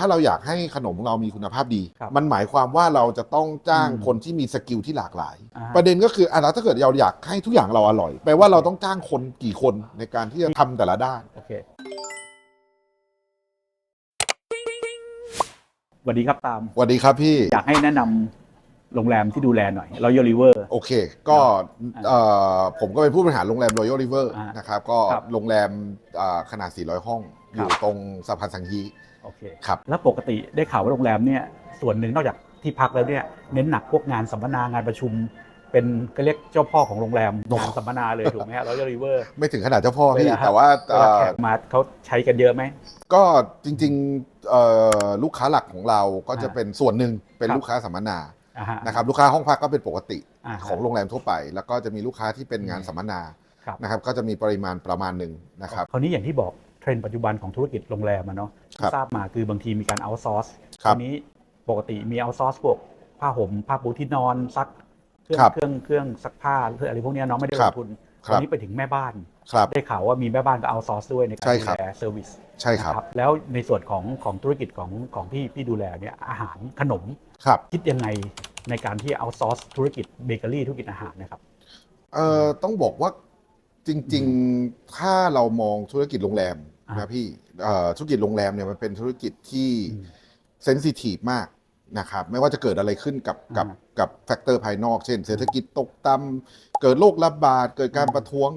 ถ้าเราอยากให้ขนมของเรามีคุณภาพดี ครับมันหมายความว่าเราจะต้องจ้างอืมคนที่มีสกิลที่หลากหลาย อ่าฮะประเด็นก็คืออะแล้วถ้าเกิดเราอยากให้ทุกอย่างเราอร่อย แปลว่าเราต้องจ้างคนกี่คนในการที่จะทำแต่ละด้าน โอเคสวัสดีครับตาม สวัสดีครับพี่ อยากให้แนะนำโรงแรมที่ดูแลหน่อย Royal River โอเค ก็เอ่อผมก็เป็นผู้บริหารโรงแรม Royal River อ่านนะครับ ก็ครับโรงแรมเอ่อขนาด 400 ห้อง อครับยู่ตรงสะพานสังฮี โอเคครับแล้วปกติได้ข่าวว่าโรงแรมเนี่ยส่วนหนึ่งนอกจากที่พักแล้วเนี่ยเน้นหนักพวกงานสัมมนางานประชุม เป็นก็เรียกเจ้าพ่อของโรงแรมงานสัมมนาเลยถูกไหมฮะ Royal River ไม่ถึงขนาดเจ้าพ่อพี่เลยเหรอฮะแต่ว่าเวลาเอ่แขอกมาเขาใช้กันเยอะไหม ก็จริงๆเอ่อลูกค้าหลักของเราก็จะอ่าเป็นส่วนหนึ่งเป็นครับลูกค้าสัมมนาอ่าฮะนะครับลูกค้าห้องพักก็เป็นปกติอ่าฮะของโรงแรมทั่วไป แล้วก็จะมีลูกค้าที่เป็นงานอืมสัมมนาครับนะครับก็จะมีปริมาณประมาณหนึ่งนะครับคราวนี้อย่างที่บอก เทรนด์ปัจจุบันของธุรกิจโรงแรมอะเนาะครับทราบมาคือบางทีมีการเอาซอร์สครับทีนี้ปกติมีเอาซอร์สพวกผ้าห่มผ้าปูที่นอนซักเครื่องครับเครื่องเครื่องซักผ้าหรืออะไรพวกเนี้ยเน้องไม่ได้คลรับงทุนคตรัอบนนี้ไปถึงแม่บ้าน ครับ ได้ข่าวว่ามีแม่บ้านก็เอาซอร์สด้วยในการใช่ดูครับ แลเซอร์วิส ใช่ครับนะแล้วในส่วนของของธุรกิจของของที่พี่ดูแลเนี่ยอาหารขนมครับ คิดยังไงในการที่เอาซอร์สธุรกิจเบเกอรี่ธุรกิจอาหารนะครับ เอ่อต้องบอกว่าจริง ๆ ถ้าเรามองธุรกิจโรงแรมอ่า นะพี่เอ่อธุรกิจโรงแรมเนี่ยมันเป็นธุรกิจที่อืมเซนซิทีฟมากนะครับไม่ว่าจะเกิดอะไรขึ้นกับกับอ่ากับแฟกเตอร์ภายนอกเช่น เศรษฐกิจตกต่ำเกิดโรคระบาดเกิดการอืมประท้วง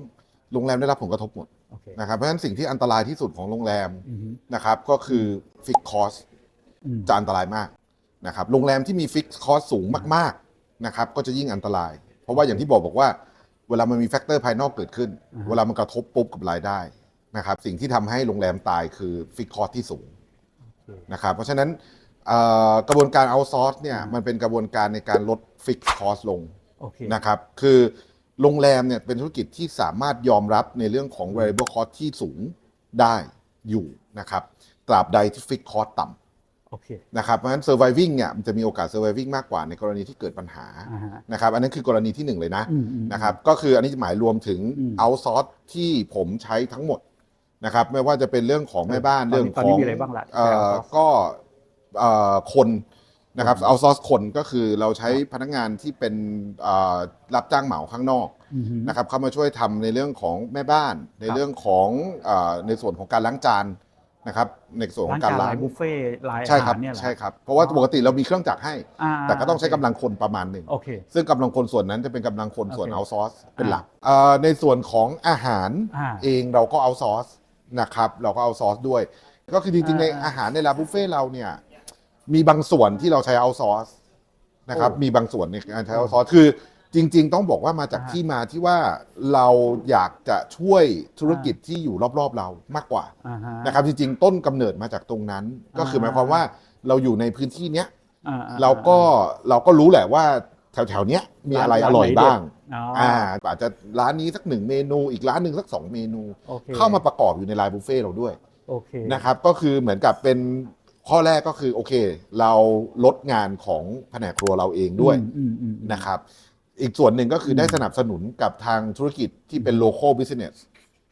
โรงแรมได้รับผลกระทบหมดโอเคนะครับเพราะฉะนั้นสิ่งที่อันตรายที่สุดของโรงแรมอือฮึนะครับก็คือฟิกคอสอืมจะอันตรายมากนะครับโรงแรมที่มีฟิกคอสสูงมากๆนะครับก็จะยิ่งอันตราย เพราะว่าอย่างที่บอกบอกว่า เวลามันมีแฟกเตอร์ภายนอกเกิดขึ้นอ่าฮะเวลามันกระทบปุ๊บกับรายได้ นะครับสิ่งที่ทำให้โรงแรมตายคือฟิกคอสที่สูงโอเคนะครับเพราะฉะนั้นเอ่อกระบวนการเอาซอร์สเนี่ยอ่ามัมันเป็นกระบวนการในการลดฟิกคอสลงโอเคนะครับคือโรงแรมเนี่ยเป็นธุรกิจที่สามารถยอมรับในเรื่องของ variable cost ที่สูงได้อยู่นะครับตราบใดที่ fixed cost ต่ำโอเคนะครับเพราะฉะนั้น surviving เนี่ยมันจะมีโอกาส surviving มากกว่าในกรณีที่เกิดปัญหาอ่าฮะนะครับอันนั้นคือกรณีที่หนึ่งเลยนะอืมอืมนะครับก็คืออันนี้หมายรวมถึงอืม outsource ที่ผมใช้ทั้งหมด นะครับไม่ว่าจะเป็นเรื่องของแม่บ้านตอนนี้เรื่องตอนขนี้องมีอะไรบ้างล่ะเอ่อที่ outsource ก็เอ่อคนนะครับเอาซอร์สคนก็คือเราใช้พนักงานที่เป็นเอ่อรับจ้างเหมาข้างนอกอือฮึ นะครับเข้ามาช่วยทำในเรื่องของแม่บ้าน ในครับ เรื่องของเอ่อในส่วนของการล้างจานนะครับในส่วนขร้าอนงการจานล้าลางยบุฟเฟ่ต์ลายอาใช่ครัหาบรเนี่ยเหรอ ใช่ครับเพราะว่าอ๋อ ปกติเรามีเครื่องจักรให้ อ่าแต่ก็ต้องใช้โเคกำลังคนประมาณหนึ่ง โอเค ซึ่งกำลังคนส่วนนั้นจะเป็นกำลังคนส่วนโอเคเอาซอร์สเป็นหลักเอ่อในส่วนของอาหารอ่า เองเราก็เอาซอร์ส นะครับเราก็เอาซอร์สด้วย ก็คือจริงๆในอ่าอาหารในร้านบุฟเฟ่ต์เราเนี่ยมีบางส่วนที่เราใช้เอาซอร์สนะครับโอ้มีบางส่วนในการใช้เอาซอร์สคือจริง ๆ ต้องบอกว่ามาจากอ่าที่มาที่ว่าเราอยากจะช่วยธุรกิจที่อยู่รอบๆเรามากกว่าอ่าฮะนะครับ จริง ๆ ต้นกำเนิดมาจากตรงนั้น ก็คือหมายความว่าเราอยู่ในพื้นที่เนี้ยอ่อ่เราก็เราก็รู้แหละว่าแถวๆเนี้ยมีอะไรอร่อยบ้าง อ๋ออ่าอาจจะร้านนี้สักหนึ่งเมนู อีกร้านหนึ่งสักสองเมนู โอเคเข้ามาประกอบอยู่ในไลน์บุฟเฟ่ต์เราด้วยโอเคนะครับ ก็คือเหมือนกับเป็นข้อแรกก็คือโอเค เราลดงานของแผนกครัวเราเองด้วยอืมอืมอืม นะครับ อีกส่วนหนึ่งก็คืออมได้สนับสนุนกับทางธุรกิจที่เป็น local business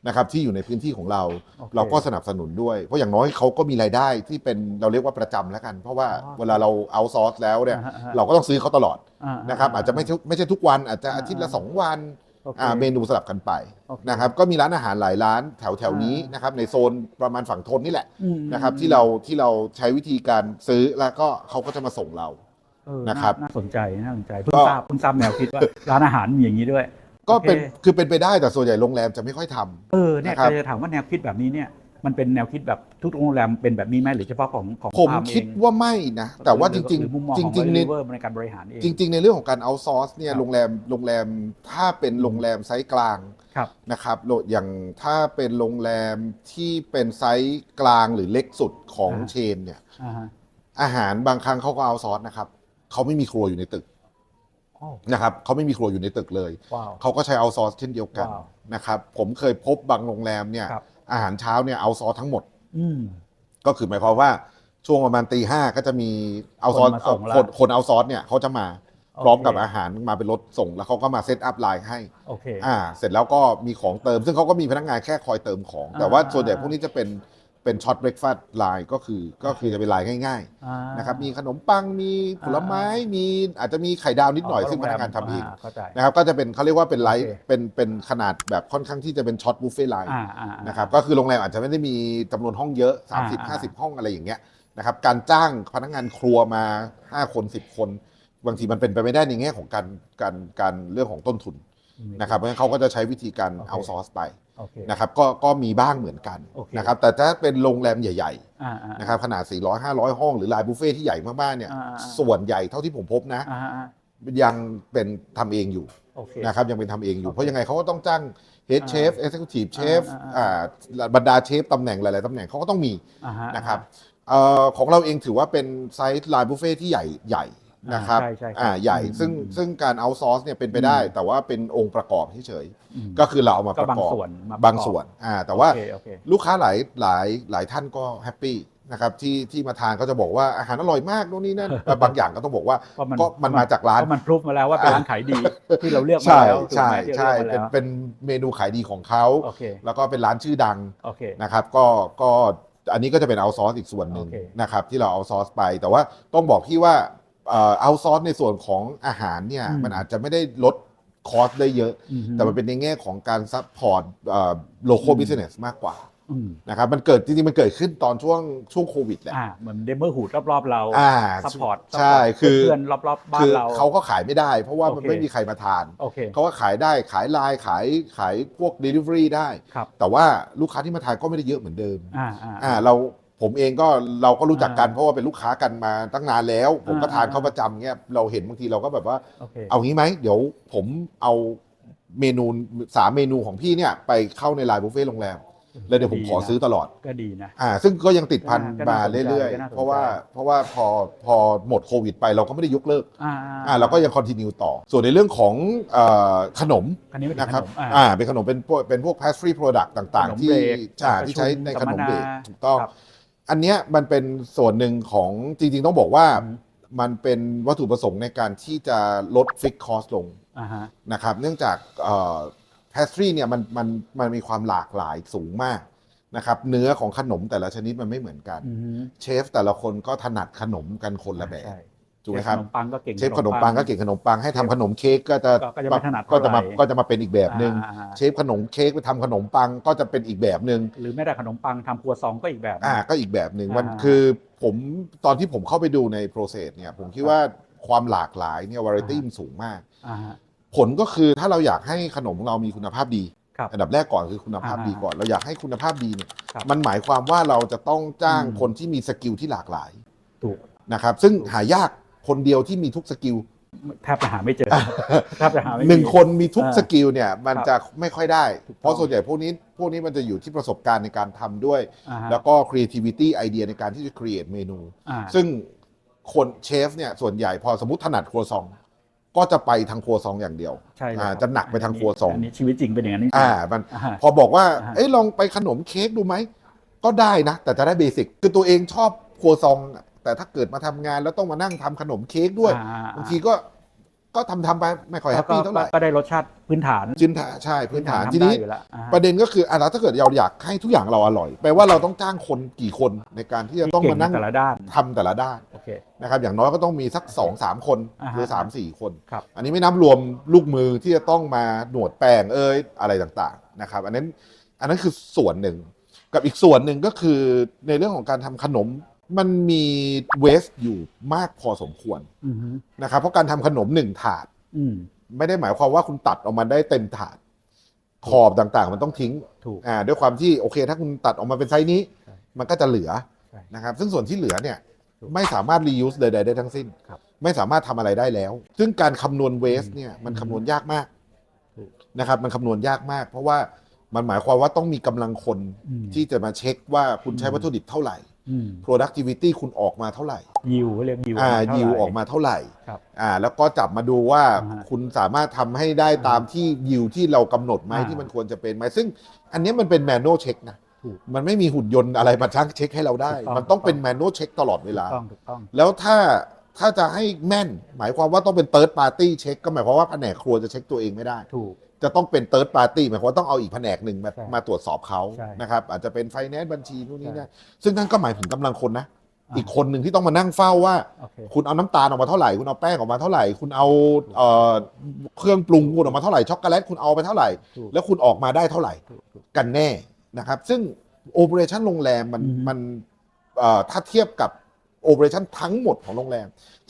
นะครับที่อยู่ในพื้นที่ของเราโอเคเราก็สนับสนุนด้วย เพราะอย่างน้อยเขาก็มีรายได้ที่เป็นเราเรียกว่าประจำแล้วกัน เพราะว่าอ๋อเวลาเราเอาซอร์สแล้วเนี่ยอ่าฮะเราก็ต้องซื้อเขาตลอดอ่านะครับอาจจะไม่ใช่ไม่ใช่ทุกวันอาจจะอ่าอาทิตย์ละสองวันโอเคอ่าเมนูสลับกันไปโอเคนะครับก็มีร้านอาหารหลายร้านแถวแถวๆนี้อ่าน นะครับในโซนประมาณฝั่งทนนี่แหละอืมนะครับที่เราที่เราใช้วิธีการซื้อแล้วก็เขาก็จะมาส่งเรา เออนะครับ น่าสนใจน่าสนใจเพิ่งก็ทราบเพิ่งทราบแนวคิดว่า ร้านอาหารมีอย่างนี้ด้วย ก็เป็นโอเคคือเป็นไปได้แต่ส่วนใหญ่โรงแรมจะไม่ค่อยทำ เออเนี่ยนะครับ จะถามว่าแนวคิดแบบนี้เนี่ยมันเป็นแนวคิดแบบทุกโรงแรมเป็นแบบนี้ไหมหรือเฉพาะของของผมฟาร์เองคิดว่าไม่นะ แต่ว่าจริงหรือมุมมองๆจของริง ๆ ในเวอร์ในการบริหารเอง จริง ๆ ในเรื่องของการเอาซอร์สเนี่ยครับ โรงแรมโรงแรมถ้าเป็นโรงแรมไซส์กลางครับ นะครับโลอย่างถ้าเป็นโรงแรมที่เป็นไซส์กลางหรือเล็กสุดของอ่า เชนเนี่ย อ่าฮะอาหารบางครั้งเขาก็เอาซอสนะครับเขาไม่มีครัวอยู่ในตึกโอ้ นะครับเขาไม่มีครัวอยู่ในตึกเลย ว้าว เขาก็ใช้เอาซอสเช่นเดียวกันว้าว นะครับผมเคยพบบางโรงแรมเนี่ยครับ อาหารเช้าเนี่ยเอาซอสทั้งหมด อืม ก็คือหมายความว่าช่วงประมาณตีห้าก็จะมีเอาซอสคนมาส่งเอาละ คนคนเอาซอสเนี่ยเขาจะมาโอเคพร้อมกับอาหารมาเป็นรถส่ง แล้วเขาก็มาเซตอัพไลน์ให้ โอเค อ่า เสร็จแล้วก็มีของเติม ซึ่งเขาก็มีพนักงานแค่คอยเติมของ แต่ว่าอ่า ส่วนใหญ่พวกนี้จะเป็น เป็นช็อตเบรกฟาสต์ไลน์ก็คือก็คือจะเป็นไลน์ง่ายอ่าๆนะครับมีขนมปังมีผลไม้มีอาจจะมีไข่ดาวนิดหน่อยซึ่งพนักงานทำเองเข้าใจ นะครับก็จะเป็นเขาเรียกว่าเป็นไลท์โอเค เป็นเป็นขนาดแบบค่อนข้างที่จะเป็นช็อตบุฟเฟ่ไลน์ อ่าอ่าอ่า นะครับก็คือโรงแรมอาจจะไม่ได้มีจำนวนห้องเยอะ อ่า30 50 ห้องอะไรอย่างเงี้ยนะครับการจ้างพนักงานครัวมา 5 คน 10 คน บางทีมันเป็นไปไม่ได้ในแง่ของการการการเรื่องของต้นทุนนะครับเพราะฉะนั้นเขาก็จะใช้วิธีการโอเค เอาซอร์สไปโอเค นะครับก็ก็มีบ้างเหมือนกันโอเคนะครับแต่ถ้าเป็นโรงแรมใหญ่อ่าอ่าๆนะครับขนาด 400 500 ห้องหรือไลน์บุฟเฟ่ที่ใหญ่มากๆเนี่ยอ่าอ่าส่วนใหญ่เท่าที่ผมพบนะอ่าอ่ายังเป็นทำเองอยู่โอเคนะครับยังเป็นทำเองอยู่โอเคเพราะยังไงเขาก็ต้องจ้างเฮดอ่าเชฟเอ็กซ์คิวทีฟเชฟอ่าอ่าบรรดาเชฟตำแหน่งหลายๆตำแหน่งเขาก็ต้องมีอ่าฮนะครับเอ่อของเราเองถือว่าเป็นไซส์ไลน์บุฟเฟ่ที่ใหญ่ใหญ่ นะครับใช่ใช่ครับอ่าใหญ่อืมซึ่งอืมซึ่งการเอาซอร์สเนี่ยเป็นไปได้ อืม แต่ว่าเป็นองค์ประกอบเฉยอืมๆก็คือเราเอามาก็ประบางกอบส่วนมาบางส่วนอ่าแต่ว่า โอเคโอเค ลูกค้าหลายหลายหลายท่านก็แฮปปี้นะครับที่ที่มาทานก็จะบอกว่าอาหารอร่อยมากโน่นนี่นั่น แต่บางอย่างก็ต้องบอกว่าเพราะมัน ก็มันมาจากร้าน เพราะมันพรูฟมาแล้วว่าเป็นร้านขายดีที่เราเลือกมาใช่แล้วถูกใช่ไหมที่เราใช่เลือกมาเป็นแล้วเป็นเมนูขายดีของเขาโอเคแล้วก็เป็นร้านชื่อดังโอเค นะครับ ก็ก็อันนี้ก็จะเป็นเอาซอร์สอีกส่วนหนึ่งโอเค นะครับที่เราเอาซอร์สไป แต่ว่าต้องบอกพี่ว่า เอาซอร์สในส่วนของอาหารเนี่ยอืมมันอาจจะไม่ได้ลดคอสได้เยอะอืฮึแต่มันเป็นในแง่ของการซัพพอร์ตโลคอลอืมบิสเนสมากกว่าอืมนะครับมันเกิดจริงๆ มันเกิดขึ้นตอนช่วงช่วงโควิดแหละอ่าเหมือนเดมเมอร์หูดรอบๆเราอ่าซัพพอร์ตใช่คือเพื่อนๆรอบๆบ้าคืนอเราเขาก็ขายไม่ได้ เพราะว่ามันโอเคไม่มีใครมาทานโอเคเขาก็ขายได้ขายไลน์ขายขายพวก Delivery ได้ครับแต่ว่าลูกค้าที่มาทานก็ไม่ได้เยอะเหมือนเดิมอ่าอ่าอ่าเรา ผมเองก็เราก็รู้จักกันอ่าเพราะว่าเป็นลูกค้ากันมาตั้งนานแล้ว ผมก็อ่าทานเขาประจำเงี้ยเราเห็นบางทีเราก็แบบว่า โอเค เอางี้ไหมเดี๋ยวผมเอาเมนูสามเมนูของพี่เนี่ยไปเข้าในไลน์บุฟเฟ่ต์โรงแรมแล้วเดี๋ยวผมขอซื้อตลอด ก็ดีนะ อ่าซึ่งก็ยังติดพันก็มาน่าสนใจเรื่อยก็น่าสนใจๆเพราะว่าเพราะว่าพอพอหมดโควิดไปเราก็ไม่ได้ยกเลิกอ่าอ่าเราก็ยังคอนติเนียต่อ ส่วนในเรื่องของเอ่อขนมอันนี้ไม่ถึงนะครับขนมอ่า อ่าเป็นขนมเป็นพวกเป็นพวก pastry product ต่างขนมๆ ที่เบรกใช่ที่ใช้ในขนมเบรกสัมมนาถูกต้อง ครับ อันเนี้ยมันเป็นส่วนหนึ่งของจริงๆต้องบอกว่าอืมมันเป็นวัตถุประสงค์ในการที่จะลดฟิกคอสลงอ่าฮะ นะครับเนื่องจากเอ่อ pastry เนี่ยมันมันมันมีความหลากหลายสูงมากนะครับเนื้อของขนมแต่ละชนิดมันไม่เหมือนกัน อือฮึเชฟแต่ละคนก็ถนัดขนมกันคนละแบบ ใช่ ถูกไหมครับเชฟขนมปังก็เก่งเชฟขนมปังก็เก่งขนมปังให้ทำขนมเค้กก็จะก็ก็จะไม่ถนัดก็จะมาเท่าไหร่ก็จะมาเป็นอีกแบบหนึ่งอ่าอ่าเชฟขนมเค้กไปทำขนมปังก็จะเป็นอีกแบบหนึ่งหรือแม้แต่ขนมปังทำครัวซองก็อีกแบบอ่าก็อีกแบบหนึ่งอ่ามัมันคือผมตอนที่ผมเข้าไปดูใน process เนี่ยผมคิดว่าความหลากหลายเนี่ยวาไรตี้อ่ามัมันสูงมากอ่าฮะผลก็คือถ้าเราอยากให้ขนมของเรามีคุณภาพดีครับอันดับแรกก่อนคือคุณภาพอ่าดีก่อน เราอยากให้คุณภาพดีเนี่ยครับมันหมายความว่าเราจะต้องจ้างอืมคนที่มีสกิลที่หลากหลายถูกนะครับซึ่งหายาก คนเดียวที่มีทุกสกิลแทบจะหาไม่เจอแทบจะหาไม่หนึ่งมี คนมีทุกอ่าสกิลเนี่ยมันครับจะไม่ค่อยได้ ถูกต้อง เพราะส่วนใหญ่พวกนี้พวกนี้มันจะอยู่ที่ประสบการณ์ในการทำด้วย อ่าฮะแล้วก็ creativity ไอเดียในการที่จะ create เมนู อ่าซึ่งคนเชฟเนี่ยส่วนใหญ่พอสมมติถนัดครัวซอง ก็จะไปทางครัวซองอย่างเดียว ใช่เลยอ่าครับจะหนักไปทางครัวซองอันนี้ชีวิตจริงเป็นอย่างนั้นจริงๆอ่ามัน อ่าฮะ พอบอกว่า อ่าฮะเอ้ยลองไปขนมเค้กดูไหม ก็ได้นะ แต่จะได้เบสิก คือตัวเองชอบครัวซอง แต่ถ้าเกิดมาทำงานแล้วต้องมานั่งทำขนมเค้กด้วยอ่อ่บางทีก็ก็ทำทำไปไม่ค่อยแฮแล้วปก็ปี้เท่าไหร่ก็ได้รสชาติพื้นฐานพื้นฐานใช่พื้นฐานทำทีนี้ได้อยู่แล้วอ่าฮะประเด็นก็คืออะแล้วถ้าเกิดเราอยากให้ทุกอย่างเราอร่อยแปลว่าเราต้องจ้างคนกี่คนในการที่จะต้องมานั่งเก่แต่ละด้านทำแต่ละด้านโอเคนะครับอย่างน้อยก็ต้องมีสัก2อสามคนอ่าฮะหรือ3ามสี่คนครับอันนี้ไม่นับรวมลูกมือที่จะต้องมาหนวดแป้งเอ้ยอะไรต่างๆนะครับ อันนั้นอันนั้นคือส่วนหนึ่งกับอีกส่วนหนึ่งก็คือในเรื่องของการทำขนม มันมีเวสอยู่มากพอสมควรอือฮึนะครับ เพราะการทำขนมหนึ่งถาด อืม ไม่ได้หมายความว่าคุณตัดออกมาได้เต็มถาด ขอบต่างๆ มันต้องทิ้งถูก อ่าด้วยความที่โอเค ถ้าคุณตัดออกมาเป็นไซส์นี้ ใช่มันก็จะเหลือใช่นะครับ ซึ่งส่วนที่เหลือเนี่ยถูกไม่สามารถ reuse ใดๆได้ทั้งสิ้น ครับไม่สามารถทำอะไรได้แล้ว ซึ่งการคำนวณเวสเนี่ยมันคำนวณยากมากถูก นะครับ มันคำนวณยากมาก เพราะว่ามันหมายความว่าต้องมีกำลังคนอืม ที่จะมาเช็คว่าคุณใช้อืมวัตถุดิบเท่าไหร่อืม productivity คุณออกมาเท่าไหร่ ยิวเรียกยิวอ่าเท่าไหร่ยิวออกมาเท่าไหร่ครับอ่าแล้วก็จับมาดูว่าอ่าฮะคุณสามารถทำให้ได้ตามที่ยิวที่เรากำหนดไหมอ่าที่มันควรจะเป็นไหมซึ่งอันเนี้ยมันเป็นแมนนวลเช็คนะถูกมันไม่มีหุ่นยนต์อะไรมาชั่งเช็คให้เราได้ถูกต้องมันต้องเป็นถูกต้องแมนนวลเช็คตลอดเวลาถูกต้องถูกต้องแล้วถ้าถ้าจะให้แม่น หมายความว่าต้องเป็นเติร์ดปาร์ตี้เช็คก็หมายความว่าแผนกครัวจะเช็คตัวเองไม่ได้ถูก จะต้องเป็น third party หมายความว่าต้องเอาอีกแผนกหนึ่งมาใช่มาตรวจสอบเขาใช่นะครับ อาจจะเป็นไฟแนนซ์บัญชีนู่นนี่ใช่นะซึ่งนั่นก็หมายถึงกำลังคนนะอ่าอีกคนหนึ่งที่ต้องมานั่งเฝ้าว่า โอเค คุณเอาน้ำตาลออกมาเท่าไหร่ คุณเอาแป้งออกมาเท่าไหร่ คุณเอาเอ่อเครื่องปรุงคุณออกมาเท่าไหร่ ช็อกโกแลตคุณเอาไปเท่าไหร่ ถูก แล้วคุณออกมาได้เท่าไหร่ ถูกถูก กันแน่นะครับ ซึ่งโอเปอเรชั่นโรงแรมมันอือฮึ มันเอ่อถ้าเทียบกับโอเปอเรชั่นทั้งหมดของโรงแรม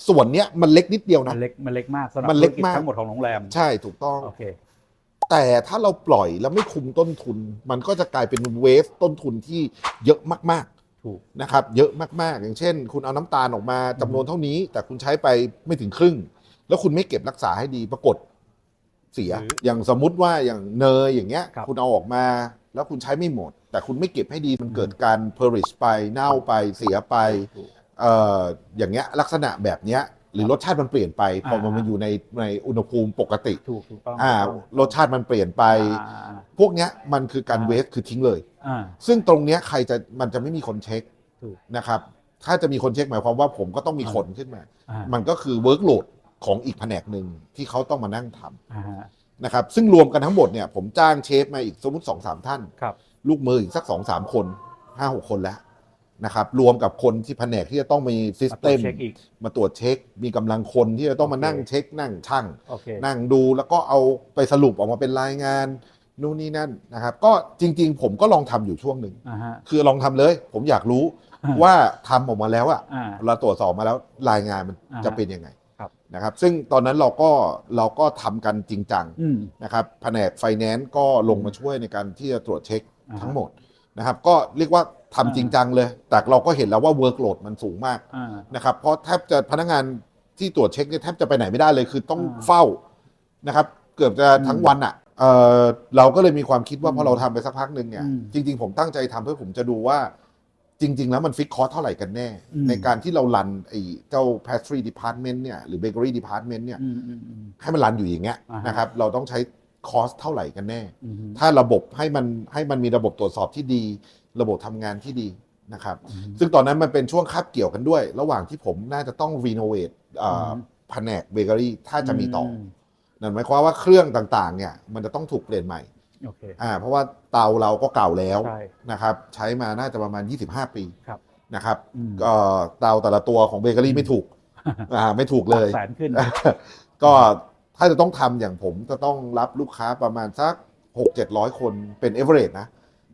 ส่วนเนี้ยมันเล็กนิดเดียวมันะ นเล็กมันเล็กมากสำหรับมันเล็กธุรจมาก ทั้งหมดของโรงแรมใช่ถูกต้อง โอเค แต่ถ้าเราปล่อยแล้วไม่คุมต้นทุน มันก็จะกลายเป็นเวฟต้นทุนที่เยอะมากถูกๆนะครับ เยอะมากๆ อย่างเช่น คุณเอาน้ำตาลออกมาจำนวนเท่านี้ แต่คุณใช้ไปไม่ถึงครึ่ง แล้วคุณไม่เก็บรักษาให้ดีปรากฏเสียหรืออย่างสมมุติว่าอย่างเนยอย่างเงี้ยครับคุณเอาออกมา แล้วคุณใช้ไม่หมด แต่คุณไม่เก็บให้ดีมันเกิดการเพอริชไปเน่าไปเสียไปถูกเอ่ออย่างเงี้ยลักษณะแบบเนี้ย หรือรสชาติมันเปลี่ยนไปพอมันอ่ามาอยู่ในในอุณหภูมิปกติถูกถูกต้องอ่าถูกต้องรสชาติมันเปลี่ยนไปอ่าอ่าพวกเนี้ยมันคือการอ่าเวสคือทิ้งเลยอ่าซึ่งตรงเนี้ยใครจะมันจะไม่มีคนเช็คถูกนะครับ ถ้าจะมีคนเช็คหมายความว่าผมก็ต้องมีคนขึ้นมาอ่ามันก็คือเวิร์กโหลดของอีกแผนกหนึ่งที่เขาต้องมานั่งทำอ่าฮะนะครับซึ่งรวมกันทั้งหมดเนี่ยผมจ้างเชฟมาอีกสมมติสองสามท่านครับลูกมืออีกสักสองสามคนห้าหกคนแล้ว นะครับรวมกับคนที่แผนกที่จะต้องมีซิสมาตรเต็วจมเช็คอีกมาตรวจเช็ค มีกำลังคนที่จะต้องมาโอเคนั่งเช็ค นั่งช่างโอเค นั่งดูแล้วก็เอาไปสรุปออกมาเป็นรายงานนู่นนี่นั่นนะครับ ก็จริง ๆ ผมก็ลองทำอยู่ช่วงหนึ่ง อ่าฮะ คือลองทำเลย ผมอยากรู้อ่า ว่าทำออกมาแล้วอะอ่า เราตรวจสอบมาแล้วรายงานมันอ่าฮะจะเป็นยังไงครับ นะครับ ซึ่งตอนนั้นเราก็เราก็ทำกันจริงจังอืม นะครับแผนกไฟแนนซ์ก็ลงมาช่วยในการที่จะตรวจเช็คอ่าฮะ ทั้งหมดนะครับ ก็เรียกว่า ทำอ่าจริงจังเลย แต่เราก็เห็นแล้วว่าเวิร์กโหลดมันสูงมากอ่า นะครับ เพราะแทบจะพนักงานที่ตรวจเช็คเนี่ยแทบจะไปไหนไม่ได้เลย คือต้องอ่าเฝ้านะครับ เกือบจะทั้งวันอะเออเราก็เลยมีความคิดว่าอืมพอเราทำไปสักพักหนึ่งเนี่ย อืมจริง ๆ ผมตั้งใจทำเพื่อผมจะดูว่า จริง ๆ แล้วมันฟิกคอร์สเท่าไหร่กันแน่ อืม ในการที่เรารันไอ้เจ้า pastry department เนี่ยหรือ bakery department เนี่ย อืมอืมอืม ให้มันรันอยู่อย่างเงี้ยอ่าฮะ นะครับ เราต้องใช้คอสเท่าไหร่กันแน่ อืม ถ้าระบบให้มันให้มันมีระบบตรวจสอบที่ดี ระบบทำงานที่ดีนะครับอืมซึ่งตอนนั้นมันเป็นช่วงคาบเกี่ยวกันด้วย ระหว่างที่ผมน่าจะต้องรีโนเวทอืมแผนกเบเกอรี่ถ้าจะมีต่ออมนั่นหมายความว่าเครื่องต่างๆ เนี่ย มันจะต้องถูกเปลี่ยนใหม่โอเคอ่าเพราะว่าเตาเราก็เก่าแล้วใช่นะครับ ใช้มาน่าจะประมาณ 25 ปีครับนะครับอืมก็เตาแต่ละตัวของเบเกอรี่ไม่ถูกอ่าไม่ถูกเลยแสนขึ้น ก็ถ้าจะต้องทำอย่างผมจะต้องรับลูกค้าประมาณสักหกเจ็ดร้อยคนเป็นเอเวอเรนะ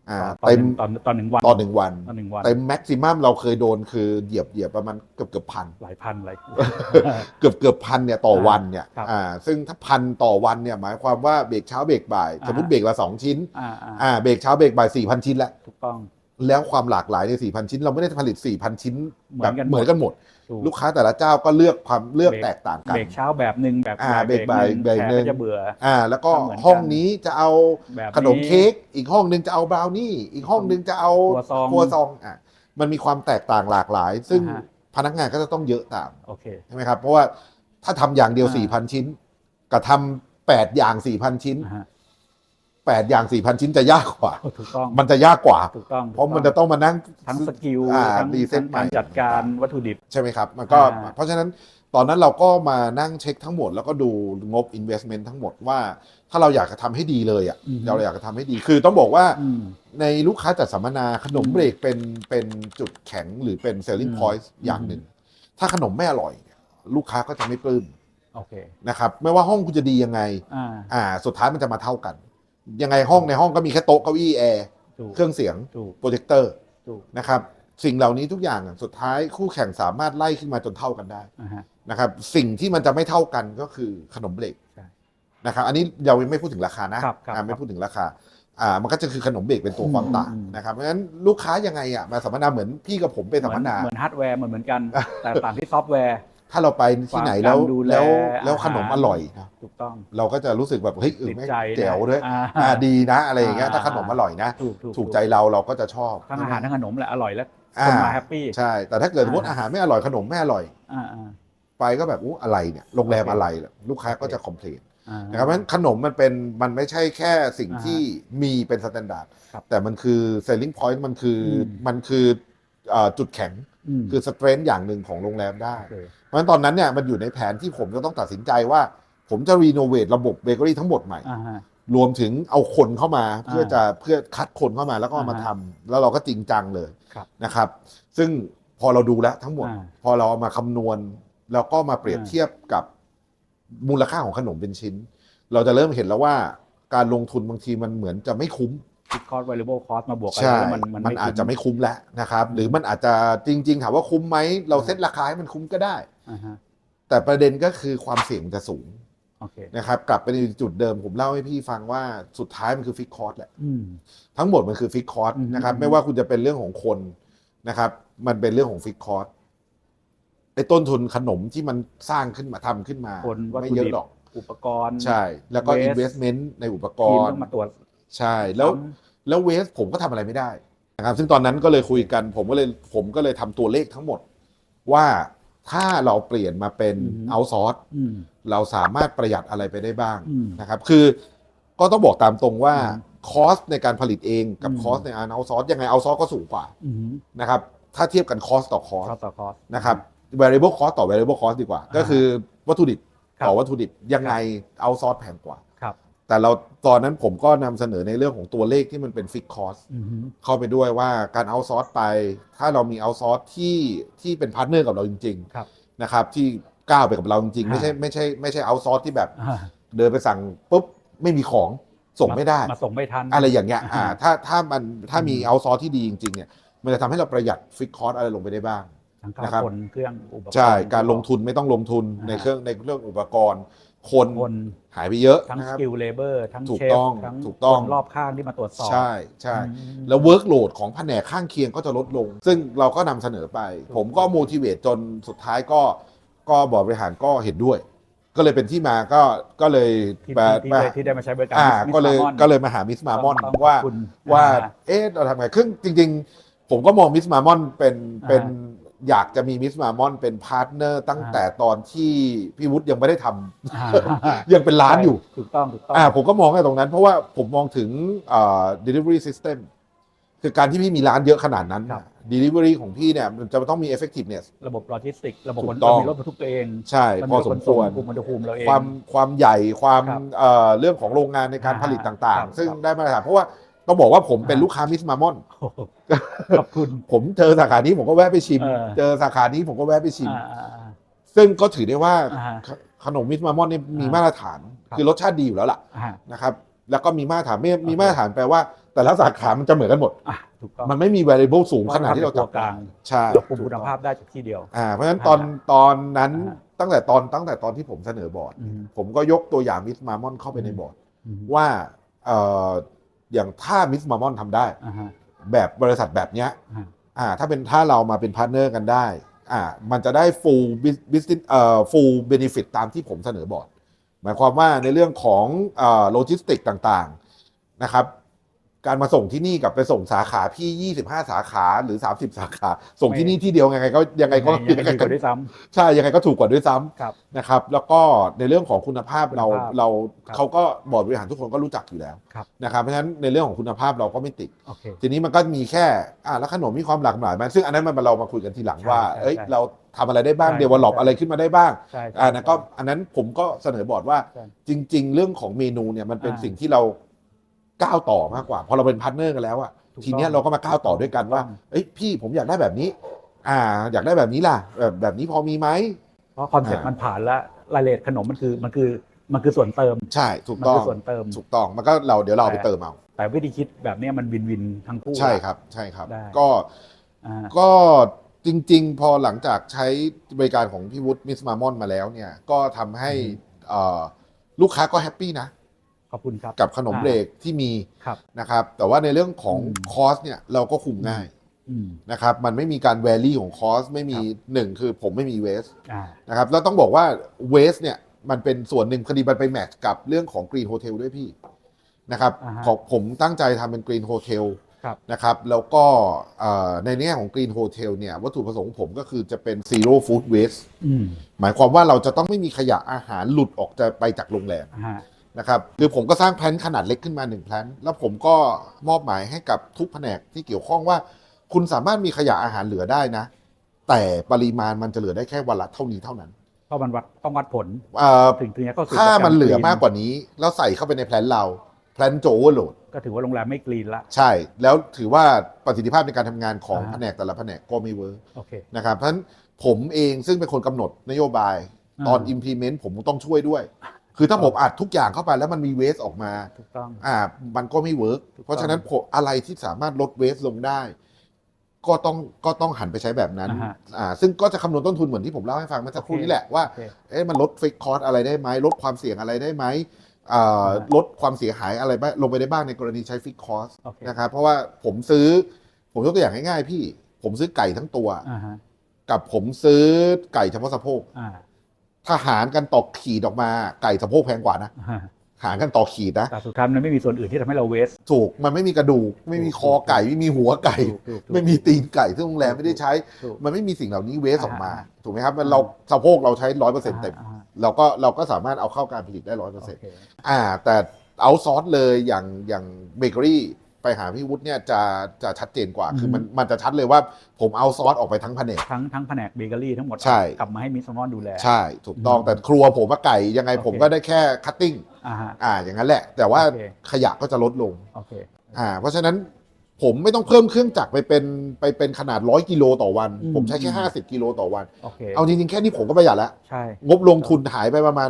อ่าตอนเต็หมนึ่งตอนตอนหนึ่งวันตอนหนึ่งวันตอนหนึ่งวันเต็มแม็กซิมัมเราเคยโดนคือเหยียบเหยียบประมาณเกือบเกือบพันหลายพันหลายเกือบเกือบพันเนี่ยต่อวันเนี่ยครับอ่าซึ่งถ้าพันต่อวันเนี่ยหมายความว่าเบรกเช้าเบรกบ่ายอ่าสมมติเบรกละสองชิ้นอ่าอ่าอ่าเบรกเช้าเบรกบ่ายสี่พันชิ้นแล้วถูกต้องแล้วความหลากหลายในสี่พันชิ้น เราไม่ได้ผลิตสี่พันชิ้นเหมืแบอบนกันหมดเหมือนกันหมด ถูก ลูกค้าแต่ละเจ้าก็เลือกความเลือกเบรกแตกต่างกัน เบรกเช้าแบบหนึ่งแบบอ่าบ่ายเบรกบ่ายหนึ่งเบรกแขหนึ่งจะเบื่อ อ่าแล้วก็ก็เหมือนกันห้องนี้จะเอาแบบขนมเค้กอีกห้องหนึ่งจะเอาบราวนี่อีกห้องหนึ่งจะเอาครัวซองครัวซองอะมันมีความแตกต่างหลากหลาย ซึ่งอ่าฮะ พนักงานก็จะต้องเยอะตามโอเค ใช่ไหมครับเพราะว่าถ้าทำอย่างเดียวอ่าสี่พันชิ้น กับทำแปดอย่างสี่พันชิ้น อ่าฮะ แปดอย่างสี่พันชิ้นจะยากกว่าโอ้ถูกต้องมันจะยากกว่า ถูกต้องเพราะมันจะต้องมานั่ง ทั้งสกิลอ่าทั้งรีเซ็ตทั้งใหม่ การจัดการวัตถุดิบ ใช่ไหมครับ มันก็อ่า เพราะฉะนั้นตอนนั้นเราก็มานั่งเช็คทั้งหมด แล้วก็ดูงบ investment ทั้งหมดว่า ถ้าเราอยากจะทำให้ดีเลยอะอือฮึ เราอยากจะทำให้ดีคือต้องบอกว่า อืม ในลูกค้าจัดสัมมนาขนมอืมเบรกเป็นเป็นจุดแข็งหรือเป็น selling อืม point อย่างหนึ่ง ถ้าขนมไม่อร่อยเนี่ยลูกค้าก็จะไม่ปลื้มโอเคนะครับ ไม่ว่าห้องคุณจะดียังไง อ่า อ่า สุดท้ายมันจะมาเท่ากัน ยังไงห้องในห้องก็มีแค่โต๊ะเก้าอี้แอร์ถูกเครื่องเสียงถูก โปรเจคเตอร์ถูก นะครับ สิ่งเหล่านี้ทุกอย่างอะสุดท้ายคู่แข่งสามารถไล่ขึ้นมาจนเท่ากันได้ อ่าฮะ นะครับสิ่งที่มันจะไม่เท่ากันก็คือขนมเบรกใช่นะครับอันนี้เรายังไม่พูดถึงราคานะครับครับอ่าคไม่รับพูดถึงราคาอ่ามันก็จะคือขนมเบรกเป็นตัวอืมความต่างอืม นะครับเพราะฉะนั้นลูกค้ายังไงอะมาสัมมนาเหมือนพี่กับผมไปสัมมนา เหมือนฮาร์ดแวร์เหมือนเหมือนกัน แต่ต่างที่ซอฟต์แวร์ ถ้าเราไปที่ไหนความแล้วการดูแลแล้วแล้วอาหารขนมอร่อยนะถูกต้อง เราก็จะรู้สึกแบบเฮ้ยเออติดไม่งใจนะแจ๋วด้วยอ่า อ่าดีนะอะไรอย่างเงี้ยอ่าถ้าขนมอร่อยนะ ถูกถูกถูกใจเราเราก็จะชอบทั้งอาหารทั้งขนมแหละอร่อยแล้วอ่าคนมาแฮปปี้ใช่ แต่ถ้าเกิดสมมติอ่าอาหารไม่อร่อยขนมไม่อร่อย อ่าอ่า ไปก็แบบอู้อะไรเนี่ยโรงแรมโอเค อะไรล่ะลูกค้าก็โอเคจะคอมเพลนอ่า นะครับเพราะฉะนั้นขนมมันเป็นมันไม่ใช่แค่สิ่งอ่าฮะที่มีเป็นสแตนดาร์ดครับแต่มันคือ selling point มันคืออม มันคือเอ่อจุดแข็ง มคือ strength อย่างหนึ่งของโรงแรมได้ โอเค เพราะฉะนั้นตอนนั้นเนี่ยมันอยู่ในแผนที่ผมจะต้องตัดสินใจว่า ผมจะรีโนเวทระบบเบเกอรี่ทั้งหมดใหม่ อ่าฮะ รวมถึงเอาคนเข้ามาเพื่ออ่าจะเพื่อคัดคนเข้ามาแล้วก็เอามาอ่าทำฮะแล้วเราก็จริงจังเลยครับนะครับ ซึ่งพอเราดูแล้วทั้งหมด อ่าพอเราเอามาคำนวณ แล้วก็มาเปรียบอ่า เทียบกับมูลค่าของขนมเป็นชิ้น เราจะเริ่มเห็นแล้วว่าการลงทุนบางทีมันเหมือนจะไม่คุ้ม คิดคอร์ส variable cost มาบวกกันใช่แล้วมันมันมันอาจจะคุ้ไม่คุ้มแล้วนะครับ หรือมันอาจจะจริง ๆ ถามว่าคุ้มไหม เราเซ็ตราคาให้มันคุ้มก็ได้ อ่าฮะแต่ประเด็นก็คือความเสี่ยงมันจะสูงโอเคนะครับ กลับไปในจุดเดิมผมเล่าให้พี่ฟังว่าสุดท้ายมันคือฟิกคอร์สแหละ อืม ทั้งหมดมันคือฟิกคอร์สอืมนะครับ อืม ไม่ว่าคุณจะเป็นเรื่องของคนนะครับ มันเป็นเรื่องของฟิกคอร์สไอ้ต้นทุนขนมที่มันสร้างขึ้นมาทำขึ้นมาคนวัตไม่ถุเยดิอะบหรอก อุปกรณ์ ใช่ แล้วก็ Waste investment ในอุปกทีมรต้ณ์ องมาตรวจ ใช่แล้วซ้ำแล้วเวสผมก็ทำอะไรไม่ได้นะครับซึ่งตอนนั้นก็เลยคุยกันผมก็เลยผมก็เลยทำตัวเลขทั้งหมด ว่าถ้าเราเปลี่ยนมาเป็นอือฮึเอาซอร์ส อืม เราสามารถประหยัดอะไรไปได้บ้างอืมนะครับ คือก็ต้องบอกตามตรงว่าอืมคอสในการผลิตเองกับอืม คอสในการเอาซอร์สยังไงเอาซอร์สก็สูงกว่าอืมนะครับ ถ้าเทียบกันคอสต่อคอสคอร์สต่อคอร์ส นะครับ variable cost ต่อ variable cost ดีกว่าอ่าก็คือวัตถุดิบครับ ต่อวัตถุดิบยังไงเอาซอร์สแพงกว่าครับ แต่เราตอนนั้นผมก็นำเสนอในเรื่องของตัวเลขที่มันเป็นฟิกคอสอืมเข้าไปด้วยว่าการเอาซอร์สไป ถ้าเรามีเอาซอร์สที่ที่เป็นพาร์ทเนอร์กับเราจริงครับ ๆนะครับที่ก้าวไปกับเราจริงๆอ่าไม่ใช่ไม่ใช่ไม่ใช่เอาซอร์สที่แบบ อ่าเดินไปสั่งปุ๊บไม่มีของส่งไม่ได้ มาส่งไม่ทัน อะไรอย่างเงี้ยอ่าอ่าถ้าถ้ามันถ้ามีอืมเอาซอร์สที่ดีจริงๆเนี่ยมันจะทำให้เราประหยัดฟิกคอสอะไรลงไปได้บ้าง ทั้งค่านะครับ คนเครื่องอุปกรณ์ ใช่ การลงทุนไม่ต้องลงทุนอ่า ในเครื่องในเรื่องอุปกรณ์ คนคนหายไปเยอะทั้งนะสครับ กิลเลเบอร์ทั้งถูกเชฟต้องทั้งถูกต้อง คนรอบข้างที่มาตรวจสอบ ใช่ใช่อืม แล้วเวิร์กโหลดของแผนกข้างเคียงก็จะลดลง ซึ่งเราก็นำเสนอไปถูกผมก็โมทิเวตจนสุดท้ายก็ก็บอร์ดบริหารก็เห็นด้วย ก็เลยเป็นที่มาก็ก็เลยที่มาที่มาได้ที่ได้มาใช้บริการอ่า Miss ก็เลย Marmon ก็เลยมาหามิสมา มอนต้องว่าขอบคุณว่าอ่เอ๊ะเราทำไงครึ่งจริง ๆ ผมก็มองมิสมามอนเป็นอ่า เป็น อยากจะมีมิสมามอนเป็นพาร์ทเนอร์ตั้งอ่าแต่ตอนที่พี่วุฒิยังไม่ได้ทำอ่ายังเป็นร้านอยู่ ถูกต้องถูกต้องอ่าผมก็มองแค่ตรงนั้น เพราะว่าผมมองถึงอ่า delivery system คือการที่พี่มีร้านเยอะขนาดนั้นครับ delivery ของพี่เนี่ยมันจะต้องมี effectiveness ระบบโลจิสติกระบบถูขกนต้องเรามีรถบรรทุกตัวเอง ใช่นพอสมควรคุมอุณหภูมิเราเองความความใหญ่ความครับเอ่อเรื่องของโรงงานในการอ่าผลิตต่างครับๆซึ่งครับได้มาตรฐานเพราะว่า ต้องบอกว่าผมเป็นอ่าลูกค้ามิสมามอนโอ้โหขอบคุณ ผมเจอสาขานี้ผมก็แวะไปชิม เออ เจอสาขานี้ผมก็แวะไปชิม อ่าอ่าอ่า ซึ่งก็ถือได้ว่าอ่าขขนมมิสมามอนนี่มีอ่ามาตรฐาน ครับ คือรสชาติดีอยู่แล้วล่ะอ่า นะครับ แล้วก็มีมาตรฐานไม่มีโอเคมาตรฐานแปลว่า แต่ละสาขามันจะเหมือนกันหมด อะถูกต้องมันไม่มี variable สูงขนาดที่เราตัจัวบกลางใช่เราคุมถูกคุณต้องภาพได้จากที่เดียว อ่าเพราะฉะนั้นตอนตอนนั้นอ่า ตั้งแต่ตอนตั้งแต่ตอนที่ผมเสนอบอร์ด อืมผมก็ยกตัวอย่างมิสมามอนเข้าไปในบอร์ด อืมว่าเอ่อ อย่างถ้ามิสมามอนทำได้ อ่าฮะ แบบบริษัทแบบเนี้ยอ่า อ่าถ้าเป็นถ้าเรามาเป็นพาร์ทเนอร์กันได้อ่ามันจะได้ full business เอ่อ full benefit ตามที่ผมเสนอบอร์ด หมายความว่าในเรื่องของโลจิสติกต่างๆนะครับ การมาส่งที่นี่กับไปส่งสาขาพี่ 25 สาขาหรือ 30 สาขา ส่งที่นี่ที่เดียวยังไงก็ยังไงก็ยังไงดีกว่าด้วยซ้ใช่ยังไงก็ถูกกว่าด้วยซ้ำครับำนะครับ แล้วก็ในเรื่องของคุณภาพเราคุณภาพเราครับเขาก็บอร์ดบริหารทุกคนก็รู้จักอยู่แล้วครับนะครับเพราะฉะนั้นในเรื่องของคุณภาพเราก็ไม่ติดโอเคทีนี้มันก็มีแค่อ่าแล้วขนมมีความหลากหลายไหมซึ่งอันนั้นมันเรามาคุยกันทีหลังใช่ว่าใช่เอ้ยใช่เราทำอะไรได้บ้างใช่เดเวลลอปใช่อะไรขึ้นมาได้บ้างใช่ใช่อ่านั้นก็อันนั้นผมก็เสนอบอร์ดว่าใช่จริง ๆ เรื่องของเมนูเนี่ยมันเป็นอ่าสิ่งที่เรา ก้าวต่อมากกว่า พอเราเป็นพาร์ทเนอร์กันแล้วอะถูกต้องทีเนี้ยเราก็มาก้าวต่อด้วยกันว่าถูกต้องเอ้ยพี่ผมอยากได้แบบนี้ อ่า อยากได้แบบนี้ล่ะ แบบแบบนี้พอมีไหมเพราะคอนเซ็ปต์อ่ามัมันผ่านแล้วรายละเอียดขนมมันคือมันคือมันคือส่วนเติม ใช่ถูกมันต้อคืงอส่วนเติม ถูกต้องมันก็เราเดี๋ยวเราเอาไปแต่เติมเอาแต่วิธีคิดแบบเนี้ยมันวินวินทั้งคู่ใช่ครับ ใช่ครับได้ก็อ่าก็จริง ๆ พอหลังจากใช้บริการของพี่วุฒิมิสมามอนมาแล้วเนี่ย ก็ทำให้อืมเอ่อลูกค้าก็แฮปปี้นะ ขอบคุณครับ กับขนมอ่าเบรกที่มีครับนะครับ แต่ว่าในเรื่องของอืม คอสเนี่ยเราก็คุมง่ายอืม นะครับ มันไม่มีการแวรี่ของคอสไม่มีครับ หนึ่งคือผมไม่มีเวสอ่า นะครับแล้วต้องบอกว่าเวสเนี่ยมันเป็นส่วนหนึ่งคดีมันไปแมทช์กับเรื่องของกรีนโฮเทลด้วยพี่นะครับอ่าฮะของผมตั้งใจทำเป็นกรีนโฮเทลครับ นะครับ แล้วก็เอ่อในแง่ของกรีนโฮเทลเนี่ยวัตถุประสงค์ของผมก็คือจะเป็น zero food waste อืมหมายความว่าเราจะต้องไม่มีขยะอาหารหลุดออกจะไปจากโรงแรม อ่า นะครับคือผมก็สร้างแพลนขนาดเล็กขึ้นมาหนึ่งแพลนแล้วผมก็มอบหมายให้กับทุกแผนกที่เกี่ยวข้องว่า คุณสามารถมีขยะอาหารเหลือได้นะ แต่ปริมาณมันจะเหลือได้แค่วันละเท่านี้เท่านั้นเพราะมันวัดต้องวัดผลเอ่อถึงถึงจะเข้าสู่ถ้ามันเหลือโปรแกรมากกว่านี้ แล้วใส่เข้าไปในแพลนเรา plan to overload ก็ถือว่าโรงแรมไม่กรีนละใช่ แล้วถือว่าประสิทธิภาพในการทำงานของอ่าแผนกแต่ละแผนกก็ไม่เวิร์กโอเคนะครับเพราะฉะนั้นผมเองซึ่งเป็นคนกำหนดนโยบายอ่าตอน implement ผมต้องช่วยด้วย คือถ้าผมอัดทุกอย่างเข้าไปแล้วมันมีเวสออกมา ถูกต้อง อ่า มันก็ไม่เวิร์กถูกต้องเพราะฉะนั้นผมอะไรที่สามารถลดเวสลงได้ ก็ต้องก็ต้องหันไปใช้แบบนั้น อ่าฮะอ่า ซึ่งก็จะคำนวณต้นทุนเหมือนที่ผมเล่าให้ฟังเมื่อสักครู่โอเคนี้แหละว่า โอเคเอ๊ะมันลดฟิกคอร์สอะไรได้ไหมลดความเสี่ยงอะไรได้ไหมอ่าอ่าลดความเสียหายอะไรบ้างลงไปได้บ้างในกรณีใช้ฟิกคอร์สโอเคนะครับ เพราะว่าผมซื้อ ผมยกตัวอย่างง่ายๆพี่ ผมซื้อไก่ทั้งตัว อ่าฮะ กับผมซื้อไก่เฉพาะสะโพก อ่า ถ้าหารกันต่อขีดออกมาไก่สะโพกแพงกว่านะอ่าหารกันต่อขีดนะแต่สุดท้ายมันไม่มีส่วนอื่นที่ทำให้เราเวสถูกมันไม่มีกระดูก ไม่มีคอไก่ ไม่มีหัวไก่ ไม่มีตีนไก่ซึ่งโรงแรมไม่ได้ใช้ถูกมันไม่มีสิ่งเหล่านี้เวสออกมาอ่าถูกไหมครับมันเราสะโพกเราใช้ร้อยเปอร์เซ็นต์เต็มอ่าฮะเราก็เราก็สามารถเอาเข้าการผลิตได้ร้อยเปอร์โอเซ็นต์เคอ่า แต่เอาซอสเลยอย่างอย่างเบเกอรี่ ไปหาพี่วุฒิเนี่ยจะจะชัดเจนกว่า คือมันมันจะชัดเลยว่า ผมเอาซอสออกไปทั้งแผนก ทั้งทั้งแผนกเบเกอรี่ทั้งหมดใช่ กลับมาให้มิสมอนดูแล ใช่ ถูกต้องอืมแต่ครัวผมว่าไก่ยังไงโอเคผมก็ได้แค่คัตติ้งอ่าฮะ อ่าอย่างนั้นแหละ แต่ว่าโอเค ขยะก็จะลดลงโอเค อ่าเพราะฉะนั้นผมไม่ต้องเพิ่มเครื่องจักรไปเป็นไปเป็นขนาดร้อยกิโลต่อวัน อืมผมใช้แค่ อืมห้าสิบกิโลต่อวัน โอเค เอาจริงๆแค่นี้ผมก็ประหยัดแล้ว ใช่ งบลงทุนหายไปประมาณ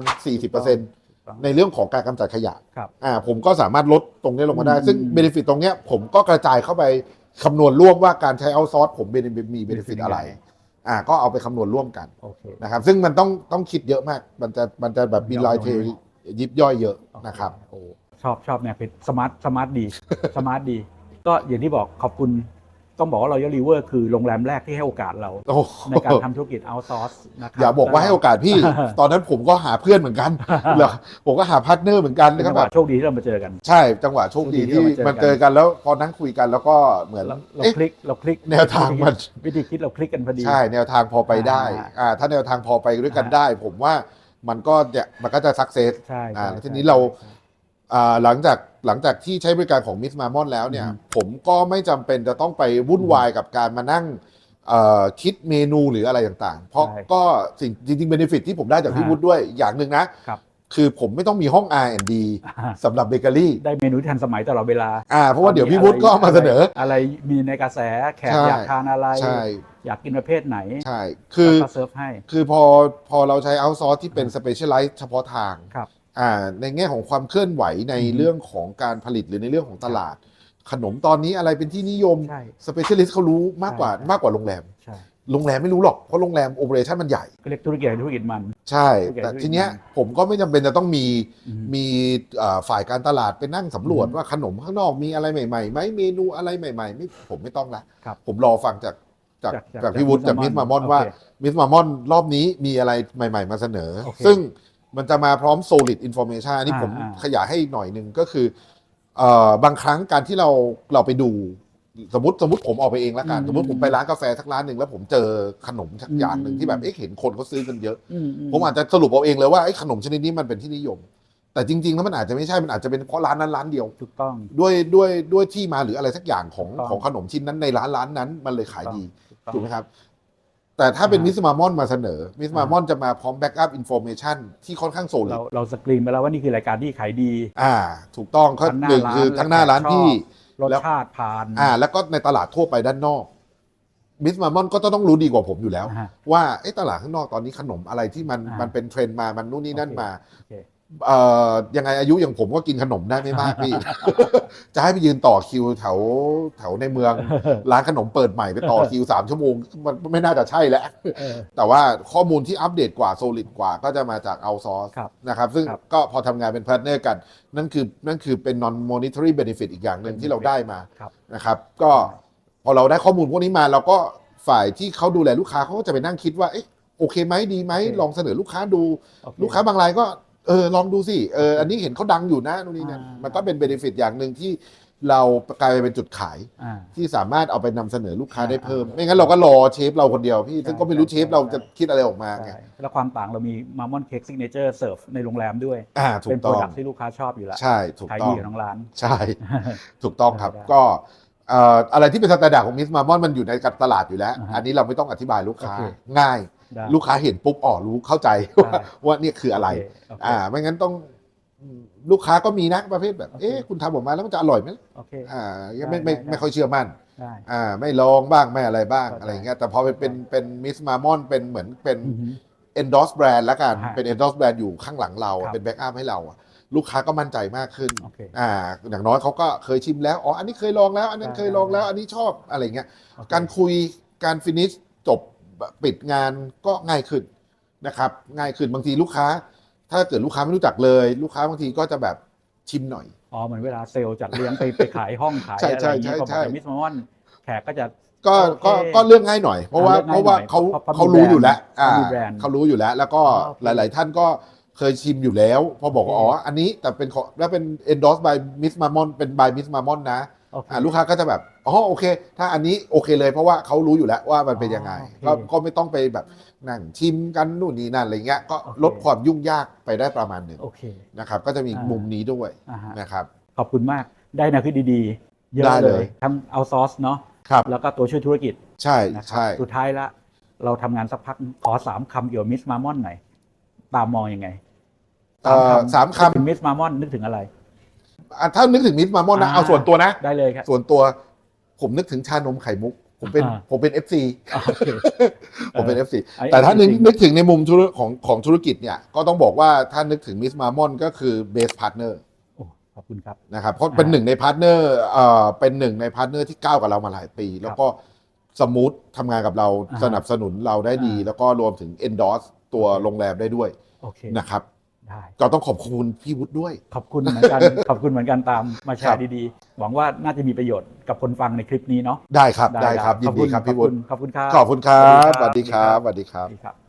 40% ในเรื่องของการกำจัดขยะครับ อ่าผมก็สามารถลดตรงนี้ลงมาได้อืมซึ่งเบนฟิตตรงเนี้ยผมก็กระจายเข้าไปคำนวณร่วมว่าการใช้เอาซอร์สผมเบนมีเบนฟิตอะไร อ่าก็เอาไปคำนวณร่วมกันโอเค นะครับ ซึ่งมันต้องต้องคิดเยอะมาก มันจะมันจะแบบมีรายเทยิบย่อยเยอะโอเนะครับ โอ้ชอบชอบเนี่ยเป็นสมาร์ทสมาร์ทดี สมาร์ทดี ก็อย่างที่บอกขอบคุณ ต้องบอกว่าเรา y รีเวอร์คือโรงแรมแรกที่ให้โอกาสเรา โอ้ในการทำธุรกิจเอาซอร์สนะครัอย่าบอกว่าให้โอกาสพี่ ตอนนั้นผมก็หาเพื่อนเหมือนกันเหรอผมก็หาพาร์ทเนอร์เหมือนกันเป็นนะคจัรับงหแบวะบโชคดีที่เรามาเจอกัน ใช่จังหวะโชคดีโชคดีที่ที่เรามาเจอกันมัน เจอกันแล้วพอนั่งคุยกันแล้วก็เหมือนเราเราเอ๊ะ คลิกเราคลิกแนวทางมัน วิธีคิดเราคลิกกันพอดี ใช่แนวทางพอไปได้อ่าอ่าถ้าแนวทางพอไปด้วยกันอ่า ได้ ผมว่ามันก็จะมันก็จะสักเซส ใช่อ่าใช่แล้วทีใช่นี้เรา ใช่ อ่าหลังจาก หลังจากที่ใช้บริการของมิสมามอนแล้วเนี่ยอืมผมก็ไม่จำเป็นจะต้องไปวุ่นวายกับการมานั่งเอ่อคิดเมนูหรืออะไรต่างๆ เพราะใช่ก็สิ่งจริงๆเบนฟิตที่ผมได้จากพี่อ่าวุฒิด้วยอย่างหนึ่งนะครับ คือผมไม่ต้องมีห้อง R&D อ่าสำหรับเบเกอรี่ได้เมนูที่ทันสมัยตลอดเวลาอ่าเพราะว่าเดี๋ยวพี่วุฒิก็เอามาเสนออะไรมีในกระแสแขกใช่ อยากทานอะไร ใช่อยากกินประเภทไหนใช่คือ แล้วก็เซิร์ฟให้ คือพอพอเราใช้เอาซอร์สที่เป็นสเปเชียลไลซ์เฉพาะทาง ครับอ่า ในแง่ของความเคลื่อนไหวในอืมเรื่องของการผลิตหรือในเรื่องของตลาด ขนมตอนนี้อะไรเป็นที่นิยมใช่สเปเชียลิสต์เขารู้มากกว่าใช่มากกว่าโรงแรมใช่โรงแรมไม่รู้หรอกเพราะโรงแรมโอเปอเรชั่นมันใหญ่ก็เรียกธุรกิจอะไรธุรกิจมัน ใช่ธุรกิจแต่ธุรกิจทีเนี้ยมันผมก็ไม่จำเป็นจะต้องมีอืมมีอ่าฝ่ายการตลาดไปนั่งสำรวจอืมว่าขนมข้างนอกมีอะไรใหม่ๆไหมเมนูอะไรใหม่ๆไม่ผมไม่ต้องละครับผมรอฟังจากจากจากจากจากพี่วุฒิจากจากมิส Miss มามอน Mamon ว่าโอเคมิสมามอนรอบนี้มีอะไรใหม่ ๆ มาเสนอโอเคซึ่ง มันจะมาพร้อม solid information อันนี้อ่าผมอ่า ขยายให้หน่อยหนึ่งก็คือเอ่อบางครั้งการที่เราเราไปดู สมมติสมมติผมออกไปเองแล้วกัน อืมสมมติผมไปร้านกาแฟสักร้านหนึ่งแล้วผมเจอขนมสักอย่างหนึ่งอืมที่แบบเอ๊ะเห็นคนเขาซื้อกันเยอะอืผมอาจจะสรุปเอาเองเลยว่าไอ้ขนมชนิดนี้มันเป็นที่นิยม แต่จริงๆแล้วมันอาจจะไม่ใช่ มันอาจจะเป็นเพราะร้านนั้นร้านเดียว ถูกต้อง ด้วยด้วยด้วยที่มาหรืออะไรสักอย่างของถูกต้อง ของขนมชิ้นนั้นในร้านร้านนั้นมันเลยขายดีถูกต้อง ถูกไหมครับ แต่ถ้าเป็นอ่ามิสมามอนมาเสนอ มิสอ่ามามอนจะมาพร้อมแบ็กอัพอินโฟเมชันที่ค่อนข้างโซลิเราดเราสกรีนไปแล้วว่านี่คือรายการที่ขายดี อ่า ถูกต้องข้อทั้งหน้าหนึ่งร้านคือและทั้งหน้าร้านแขกชอบพี่รสแล้วชาติผ่าน อ่า แล้วก็ในตลาดทั่วไปด้านนอกมิสมามอนก็ต้องรู้ดีกว่าผมอยู่แล้วอ่าฮะว่าไอ้ตลาดข้างนอกตอนนี้ขนมอะไรที่มันอ่ามัมันเป็นเทรนด์มามันนู่นนี่นั่นโอเคมาโอ เคเอ่อยังไงอายุอย่างผมก็กินขนมได้ไม่มากพี่ จะให้ไปยืนต่อคิวแถวแถวในเมือง ร้านขนมเปิดใหม่ไปต่อคิวสามชั่วโมง มันไม่น่าจะใช่แล้ว เออ แต่ว่าข้อมูลที่อัปเดตกว่าโซลิดกว่าก็จะมาจากเอาซอร์สครับนะครับ ซึ่งครับ ก็พอทำงานเป็นพาร์ทเนอร์กัน นั่นคือนั่นคือเป็น non monetary benefit อีกอย่างหนึ่งที่เราได้มา ครับ นะครับก็พอเราได้ข้อมูลพวกนี้มาเราก็ฝ่ายที่เขาดูแลลูกค้าเขาก็จะไปนั่งคิดว่าเอ๊ะโอเคไหมดีไหมโอเค ลองเสนอลูกค้าดู โอเลูกค้าบางรายก็ เออลองดูสิเอออันนี้เห็นเขาดังอยู่นะนู่นนี่นั่นอ่ามั มันก็เป็นเบนฟิตอย่างหนึ่งที่เรากลายไปเป็นจุดขาย อ่า ที่สามารถเอาไปนำเสนอลูกค้าได้เพิ่มอ่าไม่งั้นเราก็รอเชฟเราคนเดียวพี่ใช่ซึ่งก็ไม่รู้ใช่เชฟเราใช่จะคิดอะไรออกมาไงใช่แล้วความต่างเรามีมามอนเค้กซิกเนเจอร์เสิร์ฟในโรงแรมด้วย อ่า ถูเป็กนโปรต้อง ดักที่ลูกค้าชอบอยู่แล้วใช่ถูกขายต้อดีง กับทั้งร้าน ใช่ ถูกต้องครับได้ก็เอ่ออะไรที่เป็นสแตนดาร์ดของมิสมามอนมันอยู่ในตลาดอยู่แล้ว อ่าฮะอันนี้เราไม่ต้องอธิบายลูกค้าโอเค ง่าย ได้ลูกค้าเห็นปุ๊บอ๋อรู้เข้าใจว่าได้ว่านี่คืออะไรโเคโอเคอ่าไม่งั้นต้องอืมลูกค้าก็มีนะประเภทแบบโอเคเอ๊ะคุณทำออกมาแล้วมันจะอร่อยไหมโอเค อ่ายังไม่ไม่ได้ได้ ไม่ค่อยเชื่อมั่น ได้ อ่า ไม่ลองบ้างไม่อะไรบ้างเข้าใจ อะไรอย่างเงี้ยแต่พอเป็นเป็นเป็นมิสมามอนเป็นเหมือนเป็น อือฮึ endorse brand แล้วกันฮะเป็น endorse brand อยู่ข้างหลังเราครับเป็นแบ็กอัพให้เราอะลูกค้าก็มั่นใจมากขึ้นโอเคอ่าอย่างน้อยเขาก็เคยชิมแล้วอ๋ออันนี้เคยลองแล้ว อันนั้นได้เคยลองแล้วได้อันนี้ชอบอะไรเงี้ย โอเค การคุยการฟินิชจบ ปิดงานก็ง่ายขึ้นนะครับง่ายขึ้นบางทีลูกค้า ถ้าเกิดลูกค้าไม่รู้จักเลย ลูกค้าบางทีก็จะแบบชิมหน่อยอ๋อเหมือนเวลาเซลล์จัดเลี้ยงไปไปขายห้องขายใช่อะไรอย่างเงี้ยใช่พอใช่บอกมิสมอนแขกก็จะก็โอเคก็ก็เรื่องง่ายหน่อย เพราะว่าอ่าเรื่องเพราะว่าง่ายหน่อยเขาเพราะเพราะเขามีรู้แบรนด์อยู่แล้วอ่าเขามีแบรนด์เขารู้อยู่แล้ว แล้วก็อ๋อโอเคหลาย ๆ ท่านก็เคยชิมอยู่แล้ว พอบอกว่าโอเคอ๋ออันนี้แต่เป็นของแล้วเป็น endorse by Miss Mamon เป็น by Miss Mamon นะ โอเค อ่าลูกค้าก็จะแบบอ๋อโอเค ถ้าอันนี้โอเคเลย เพราะว่าเขารู้อยู่แล้วว่ามันเป็นยังไงอ๋อก็โอเคก็ไม่ต้องไปแบบนั่งชิมกันนู่นนี่นั่นอะไรเงี้ยก็โอเค ลดความยุ่งยากไปได้ประมาณหนึ่งโอเค นะครับ ก็จะมีอ่ามุ มุมนี้ด้วยอ่าฮะนะครับ ขอบคุณมากได้แนวคิดดีๆ เยอะได้เลเลย ย ทั้งเอาซอสเนาะครับแล้วก็ตัวช่วยธุรกิจใช่นะครับใช่ สุดท้ายละ เราทำงานสักพักขอสามคำเกี่ยวกับมิสมามอนหน่อย ตามมองยังไงเอ่อสามคเป็นมิสมามอนนึกถึงอะไรำ อะถ้านึกถึงมิสมามอนนะอ่าเอาส่วนตัวนะ ได้เลยครับ ส่วนตัวผมนึกถึงชานมไข่มุก ผมเป็นอ่าผมเป็น FC โอเคผมเป็นเออ FC ไอ้แต่ถ้านึกจริงๆ นึกถึงในมุมธุรของของธุรกิจเนี่ย ก็ต้องบอกว่าถ้านึกถึงมิสมามอนก็คือเบสพาร์ทเนอร์โอ้ขอบคุณครับ นะครับเพราะเป็นหนึ่งในพาร์ทเนอร์เอ่อเป็นหนึ่งในพาร์ทเนอร์ที่ก้าวกับเรามาหลายปี แล้วก็สมูททำงานกับเราอ่าฮะสนับสนุนเราได้ดี อ่า แล้วก็รวมถึง endorse ตัวโรงแรมได้ด้วยโอเค นะครับ ได้ ก็ต้องขอบคุณพี่วุฒิด้วย ขอบคุณเหมือนกัน ขอบคุณเหมือนกันตามมาแชครัร์บดีๆ หวังว่าน่าจะมีประโยชน์กับคนฟังในคลิปนี้เนาะได้ครับได้ครับยิขอนดีครับพี่วุฒิขอบคุณครับขอบคุณครับสวัสดีครับสวัสดีครับสวัสดีครับ